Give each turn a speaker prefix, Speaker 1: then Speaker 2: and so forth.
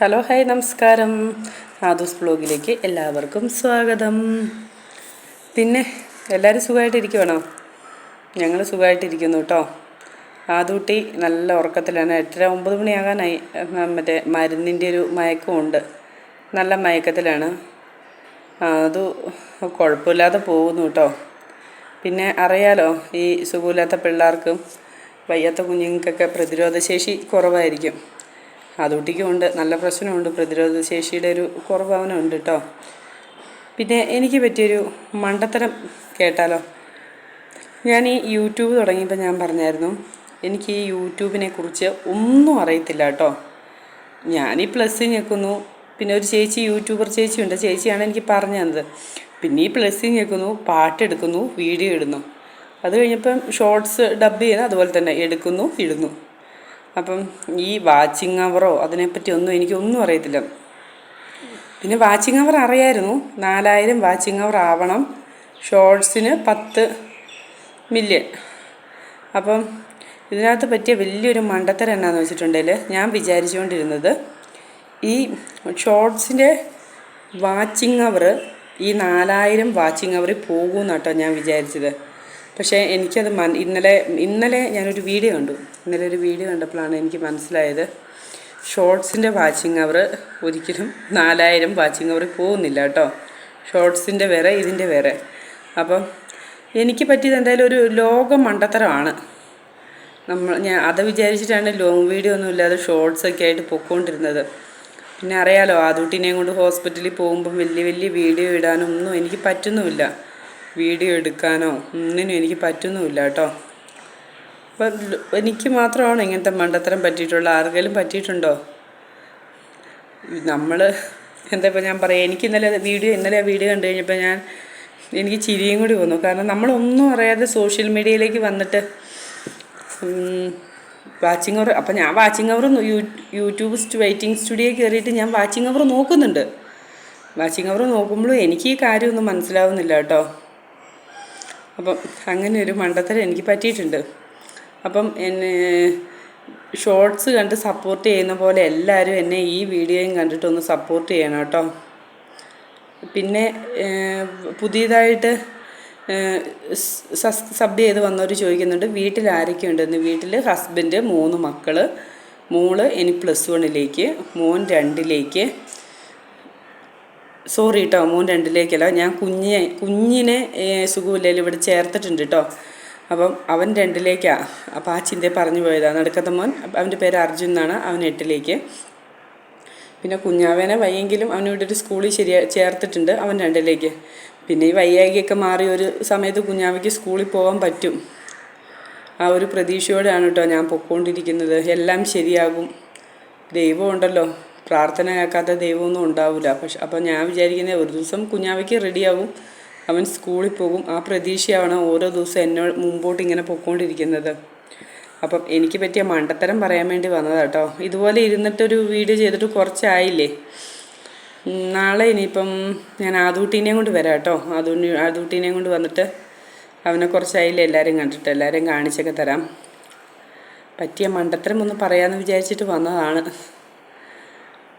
Speaker 1: Hello hi നമസ്കാരം. ആദോസ് ബ്ലോഗിലേക്ക് എല്ലാവർക്കും സ്വാഗതം. പിന്നെ എല്ലാവരും സുഖമായിട്ടിരിക്കുവാണോ? ഞങ്ങൾ സുഖമായിട്ടിരിക്കുന്നു കേട്ടോ. ആദൂട്ടി നല്ല ഉറക്കത്തിലാണ്. എട്ടര ഒമ്പത് മണിയാകാനായി. മറ്റേ മരുന്നിന്റെ ഒരു മയക്കമുണ്ട്. നല്ല മയക്കത്തിലാണ്. അത് കുഴപ്പമില്ലാതെ പോകുന്നു കേട്ടോ. പിന്നെ അറിയാലോ ഈ സുഖമില്ലാത്ത പിള്ളേർക്കും വയ്യാത്ത കുഞ്ഞുങ്ങൾക്കൊക്കെ പ്രതിരോധശേഷി കുറവായിരിക്കും. അതുകുട്ടിക്കും ഉണ്ട് നല്ല പ്രശ്നമുണ്ട്. പ്രതിരോധ ശേഷിയുടെ ഒരു കുറവ് അവനുണ്ട് കേട്ടോ പിന്നെ എനിക്ക് പറ്റിയൊരു മണ്ടത്തരം കേട്ടാലോ? ഞാൻ ഈ യൂട്യൂബ് തുടങ്ങിയപ്പോൾ ഞാൻ പറഞ്ഞായിരുന്നു എനിക്ക് ഈ യൂട്യൂബിനെ കുറിച്ച് ഒന്നും അറിയത്തില്ല കേട്ടോ ഞാൻ ഈ പ്ലസ് ഞെക്കുന്നു. പിന്നെ ഒരു ചേച്ചി യൂട്യൂബർ ചേച്ചിയുണ്ട്. ചേച്ചിയാണ് എനിക്ക് പറഞ്ഞു തന്നത്. പിന്നെ ഈ പ്ലസ് ഞെക്കുന്നു പാട്ടെടുക്കുന്നു വീഡിയോ ഇടുന്നു. അത് കഴിഞ്ഞപ്പം ഷോർട്സ് ഡബ് ചെയ്യുന്നു അതുപോലെ തന്നെ എടുക്കുന്നു ഇടുന്നു. അപ്പം ഈ വാച്ചിങ് അവറോ അതിനെപ്പറ്റി ഒന്നും എനിക്കൊന്നും അറിയത്തില്ല. പിന്നെ വാച്ചിങ് അവർ അറിയായിരുന്നു. നാലായിരം വാച്ചിങ് അവർ ആവണം. ഷോർട്സിന് പത്ത് മില്യൺ. അപ്പം ഇതിനകത്ത് പറ്റിയ വലിയൊരു മണ്ടത്തരം എന്നാന്ന് വെച്ചിട്ടുണ്ടെങ്കിൽ ഞാൻ വിചാരിച്ചുകൊണ്ടിരുന്നത് ഈ ഷോർട്സിന്റെ വാച്ചിങ് അവർ ഈ നാലായിരം വാച്ചിങ് അവർ പോകുമെന്നാട്ടോ ഞാൻ വിചാരിച്ചത്. പക്ഷേ എനിക്കത് മൻ ഇന്നലെ ഇന്നലെ ഞാനൊരു വീഡിയോ കണ്ടു. ഇന്നലെ ഒരു വീഡിയോ കണ്ടപ്പോഴാണ് എനിക്ക് മനസ്സിലായത്. ഷോർട്സിന്റെ വാച്ചിങ് അവർ ഒരിക്കലും നാലായിരം വാച്ചിങ് അവർ പോകുന്നില്ല കേട്ടോ. ഷോർട്സിന്റെ വേറെ ഇതിന്റെ വേറെ. അപ്പം എനിക്ക് പറ്റിയത് എന്തായാലും ഒരു ലോക മണ്ടത്തരമാണ് നമ്മൾ ഞാൻ അത് വിചാരിച്ചിട്ടാണ് ലോങ് വീഡിയോ ഒന്നും ഇല്ലാതെ ഷോർട്സ് ഒക്കെ ആയിട്ട് പൊക്കോണ്ടിരുന്നത്. പിന്നെ അറിയാലോ ആദൂട്ടിനെയും കൊണ്ട് ഹോസ്പിറ്റലിൽ പോകുമ്പം വലിയ വലിയ വീഡിയോ ഇടാനൊന്നും എനിക്ക് പറ്റുന്നുമില്ല. വീഡിയോ എടുക്കാനോ ഒന്നിനും എനിക്ക് പറ്റുന്നുമില്ല കേട്ടോ. അപ്പം എനിക്ക് മാത്രമാണ് ഇങ്ങനത്തെ മണ്ടത്തരം പറ്റിയിട്ടുള്ള? ആർക്കെങ്കിലും പറ്റിയിട്ടുണ്ടോ? നമ്മൾ എന്താ ഇപ്പം ഞാൻ പറയാം എനിക്ക് ഇന്നലെ വീഡിയോ ഇന്നലെ വീഡിയോ കണ്ടു കഴിഞ്ഞപ്പോൾ ഞാൻ എനിക്ക് ചിരിയും കൂടി വന്നു. കാരണം നമ്മളൊന്നും അറിയാതെ സോഷ്യൽ മീഡിയയിലേക്ക് വന്നിട്ട് വാച്ചിങ് അവർ അപ്പം ഞാൻ വാച്ചിങ് അവർ യൂട്യൂബ് വെയിറ്റിംഗ് സ്റ്റുഡിയോ കയറിയിട്ട് ഞാൻ വാച്ചിങ് അവർ നോക്കുന്നുണ്ട്. വാച്ചിങ് അവർ നോക്കുമ്പോഴും എനിക്ക് ഈ കാര്യമൊന്നും മനസ്സിലാവുന്നില്ല കേട്ടോ. അപ്പം അങ്ങനെ ഒരു മണ്ടത്തരം എനിക്ക് പറ്റിയിട്ടുണ്ട്. അപ്പം എന്നെ ഷോർട്സ് കണ്ട് സപ്പോർട്ട് ചെയ്യുന്ന പോലെ എല്ലാവരും എന്നെ ഈ വീഡിയോയും കണ്ടിട്ടൊന്ന് സപ്പോർട്ട് ചെയ്യണം കേട്ടോ. പിന്നെ പുതിയതായിട്ട് സബ് ചെയ്ത് വന്നവർ ചോദിക്കുന്നുണ്ട് വീട്ടിൽ ആരൊക്കെ ഉണ്ടെന്ന് വീട്ടിൽ ഹസ്ബൻഡ് മൂന്ന് മക്കൾ മോൾ ഇനി പ്ലസ് വണ്ണിലേക്ക് മോൻ രണ്ടിലേക്ക് സോറി കേട്ടോ മോൻ രണ്ടിലേക്കല്ല. ഞാൻ കുഞ്ഞിനെ കുഞ്ഞിനെ സുഖമില്ലയിൽ ഇവിടെ ചേർത്തിട്ടുണ്ട് കേട്ടോ അപ്പം അവൻ രണ്ടിലേക്കാണ് അപ്പോൾ ആ ചിന്തയെ പറഞ്ഞു പോയതാണ്. നടുക്കത്തെ മോൻ അവന്റെ പേര് അർജുൻ എന്നാണ്. അവൻ എട്ടിലേക്ക്. പിന്നെ കുഞ്ഞാവേനെ വയ്യെങ്കിലും അവൻ ഇവിടെ ഒരു സ്കൂളിൽ ശരിയാ ചേർത്തിട്ടുണ്ട്. അവൻ രണ്ടിലേക്ക്. പിന്നെ ഈ വയ്യാകിയൊക്കെ മാറി ഒരു സമയത്ത് കുഞ്ഞാവയ്ക്ക് സ്കൂളിൽ പോകാൻ പറ്റും. ആ ഒരു പ്രതീക്ഷയോടെയാണ് കേട്ടോ ഞാൻ പൊക്കോണ്ടിരിക്കുന്നത്. എല്ലാം ശരിയാകും. ദൈവം ഉണ്ടല്ലോ. പ്രാർത്ഥന കേൾക്കാത്ത ദൈവമൊന്നും ഉണ്ടാവില്ല പക്ഷെ അപ്പം ഞാൻ വിചാരിക്കുന്നത് ഒരു ദിവസം കുഞ്ഞാവയ്ക്ക് റെഡിയാവും. അവൻ സ്കൂളിൽ പോകും. ആ പ്രതീക്ഷയാണ് ഓരോ ദിവസം എന്നോട് മുമ്പോട്ട് ഇങ്ങനെ പൊയ്ക്കൊണ്ടിരിക്കുന്നത് അപ്പം എനിക്ക് പറ്റിയ മണ്ടത്തരം പറയാൻ വേണ്ടി വന്നതാണ് കേട്ടോ ഇതുപോലെ ഇരുന്നിട്ടൊരു വീഡിയോ ചെയ്തിട്ട് കുറച്ചായില്ലേ? നാളെ ഇനിയിപ്പം ഞാൻ ആദൂട്ടീനെയും കൊണ്ട് വരാം കേട്ടോ ആദൂട്ടി ആദൂട്ടീനെയും കൊണ്ട് വന്നിട്ട് അവനെ കുറച്ചായില്ലേ എല്ലാവരും കണ്ടിട്ട്. എല്ലാവരും കാണിച്ചൊക്കെ തരാം. പറ്റിയ മണ്ടത്തരം ഒന്ന് പറയാമെന്ന് വിചാരിച്ചിട്ട് വന്നതാണ്.